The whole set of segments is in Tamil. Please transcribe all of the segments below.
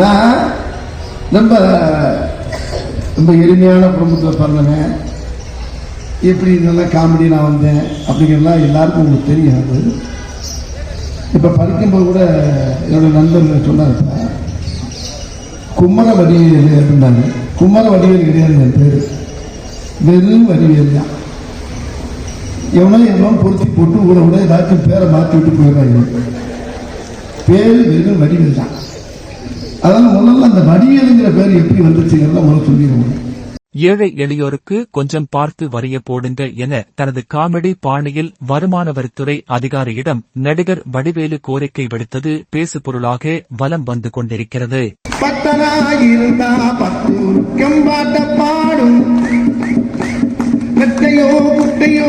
நான் ரொம்ப ரொம்ப எளிமையான குடும்பத்தில் பிறந்தவன் எப்படி நல்லா காமெடி நான் வந்தேன் அப்படிங்கிறதுலாம் எல்லாருக்கும் உங்களுக்கு தெரியும் இப்போ படிக்கும்போது கூட என்னோட நண்பர்கள் சொன்னாங்க கும்மர வடிவேல் அப்படின்னாங்க கும்மர வடிவேல் கிடையாது என் பேர். வெறும் வடிவேல் தான். எவனோ எவனோ பொருத்தி போட்டு கூட கூட ஏதாச்சும் பேரை மாற்றி விட்டு போயிடுறாங்க. பேர் வெறும் வடிவேல் தான். அதனால முதல்ல அந்த வடிவேலுங்கிற பேர் எப்படி வந்துச்சுங்கிறத முதல்ல சொல்லிடுவோம். ஏழை எளியோருக்கு கொஞ்சம் பார்த்து வரிய போடுங்க என தனது காமெடி பாணியில் வருமான வரித்துறை அதிகாரியிடம் நடிகர் வடிவேலு கோரிக்கை விடுத்தது பேசுபொருளாக வலம் வந்து கொண்டிருக்கிறது. மெட்டையோ குட்டையோ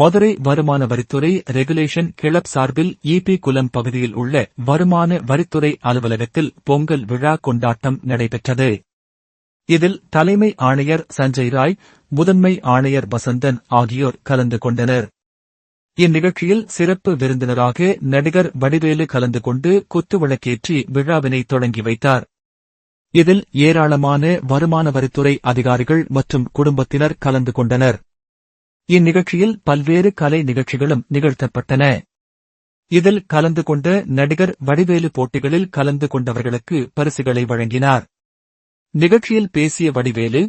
மதுரை வருமான வரித்துறை ரெகுலேஷன் கிளப் சார்பில் ஈபி குலம் பகுதியில் உள்ள வருமான வரித்துறை அலுவலகத்தில் பொங்கல் விழா கொண்டாட்டம் நடைபெற்றது. இதில் தலைமை ஆணையர் சஞ்சய் ராய் முதன்மை ஆணையர் வசந்தன் ஆகியோர் கலந்து கொண்டனர். இந்நிகழ்ச்சியில் சிறப்பு விருந்தினராக நடிகர் வடிவேலு கலந்து கொண்டு குத்துவிளக்கேற்றி விழாவினை தொடங்கி வைத்தார். இதில் ஏராளமான வருமான வரித்துறை அதிகாரிகள் மற்றும் குடும்பத்தினர் கலந்து கொண்டனர். இந்நிகழ்ச்சியில் பல்வேறு கலை நிகழ்ச்சிகளும் நிகழ்த்தப்பட்டன. இதில் கலந்து கொண்ட நடிகர் வடிவேலு போட்டிகளில் கலந்து கொண்டவர்களுக்கு பரிசுகளை வழங்கினார். நிகழ்ச்சியில் பேசிய வடிவேலு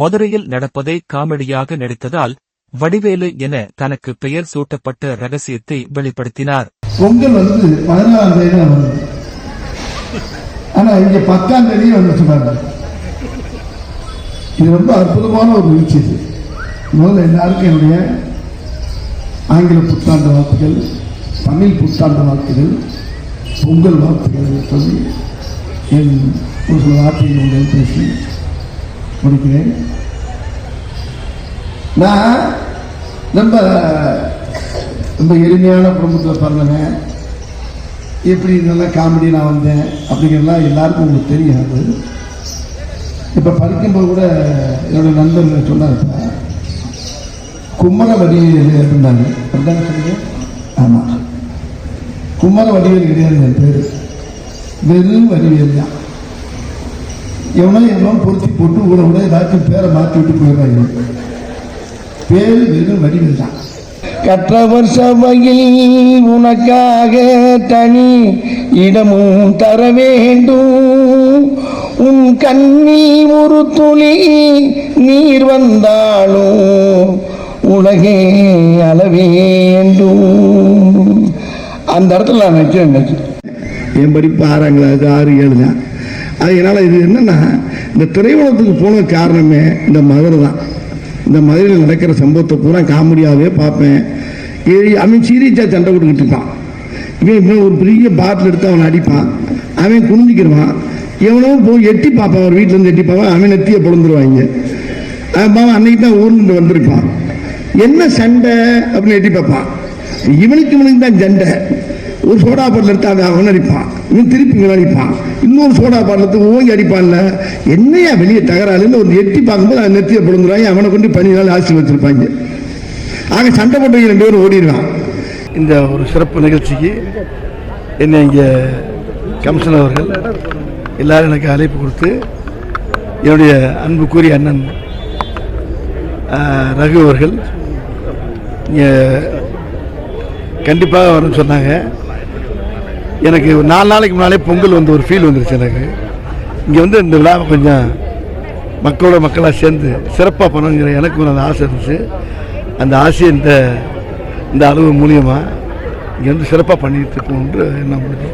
மதுரையில் நடப்பதை காமெடியாக நடித்ததால் வடிவேலு என தனக்கு பெயர் சூட்டப்பட்ட ரகசியத்தை வெளிப்படுத்தினார். பொங்கல் வந்து பதினாறாம் தேதி ஆனா இங்க பத்தாம் தேதியும் வந்து சொன்னாங்க. இது ரொம்ப அற்புதமான ஒரு நிகழ்ச்சி முதல்ல எல்லாருக்கும் என்னுடைய ஆங்கில புத்தாண்டு வாழ்த்துக்கள் தமிழ் புத்தாண்டு வாழ்த்துக்கள் பொங்கல் வாழ்த்துக்கள் சொல்லி என் ஒரு சில வார்த்தைகள் பேசி முடிக்கிறேன். நான் ரொம்ப ரொம்ப எளிமையான குடும்பத்தில் பிறந்தவன். எப்படி நல்லா காமெடி நான் வந்தேன் அப்படிங்கிறதெல்லாம் எல்லாருக்கும் உங்களுக்கு தெரியும் இப்போ படிக்கும்போது கூட என்னோட நண்பர்கள் சொன்னாங்க கும்மல வடிவேல் இருந்தாங்க. அப்படிதானே சொன்னீங்க ஆமாம் கும்மல வடிவேல் கிடையாது என் பேர். வெறும் வடிவேல் தான் எவனோ எவனோ பொருத்தி போட்டு ஊரை விட ஏதாச்சும் பேரை மாற்றி விட்டு போயிடுறாங்க பேர் வெறும் வடிவேல் தான் கற்றவர் சபையில் உனக்காக தனி இடமும் தர வேண்டும். உன் கண்ணி ஒரு துளி நீர் வந்தாலும் உலகே அளவேண்டும். அந்த இடத்துல நான் நினைச்சேன் நினைச்சேன். என் படிப்பு ஆறாம் கிளாஸ் ஆறு ஏழு தான். அதனால் இது என்னன்னா இந்த திரையுலகத்துக்கு போன காரணமே இந்த மதுரை தான். இந்த மதுரையில் நடக்கிற சம்பவத்தை பூரா காமெடியாகவே பார்ப்பேன். ஏய், அவன் சீரியஸாக சண்டை கொடுக்கிட்டு இருப்பான். இவன் இவன் ஒரு பெரிய பாட்டில் எடுத்து அவனை அடிப்பான். அவன் குனிஞ்சிக்கிடுவான் எவனோ போய் எட்டி பார்ப்பான் அவர் வீட்டிலேருந்து எட்டி பார்ப்பான். அவன் நெத்தியை பிறந்துருவாங்க அவன் பாவன் அன்னைக்கு தான் ஊர்ந்து வந்திருப்பான். என்ன சண்டை அப்படின்னு எட்டி பார்ப்பான். இவனுக்கு இவனுக்கு தான் சண்டை. ஒரு சோடா பாட்டில் எடுத்து அதை அவன் அடிப்பான். இவன் திருப்பி இவன் அடிப்பான். இன்னொரு சோடா பாட்டில் எடுத்து ஓங்கி அடிப்பான்ல. என்னையா வெளியே தகராறுன்னு ஒரு எட்டி பார்க்கும்போது அவன் நெத்தியை பொழுந்துருவாங்க அவனை கொண்டு பனி நாள் ஆசி வச்சிருப்பாங்க. ஆக சண்டை போட்டு ரெண்டு பேரும் ஓடிடுவான். இந்த ஒரு சிறப்பு நிகழ்ச்சிக்கு என்னை இங்கே கமிஷனர் அவர்கள் எல்லாரும் எனக்கு அழைப்பு கொடுத்து என்னுடைய அன்புக்குரிய அண்ணன் ரகு அவர்கள் கண்டிப்பாக வரும்னு சொன்னாங்க. எனக்கு நாலு நாளைக்கு முன்னாலே பொங்கல் வந்து ஒரு ஃபீல் வந்துருச்சு எனக்கு. இங்கே வந்து இந்த விழாவை கொஞ்சம் மக்களோட மக்களாக சேர்ந்து சிறப்பாக பண்ணணுங்கிற எனக்கு ஒரு அந்த ஆசை இருந்துச்சு. அந்த ஆசையை இந்த இந்த அளவு மூலியமாக இங்கே வந்து சிறப்பாக பண்ணிட்டு இருக்கோம் என்று முடிஞ்சு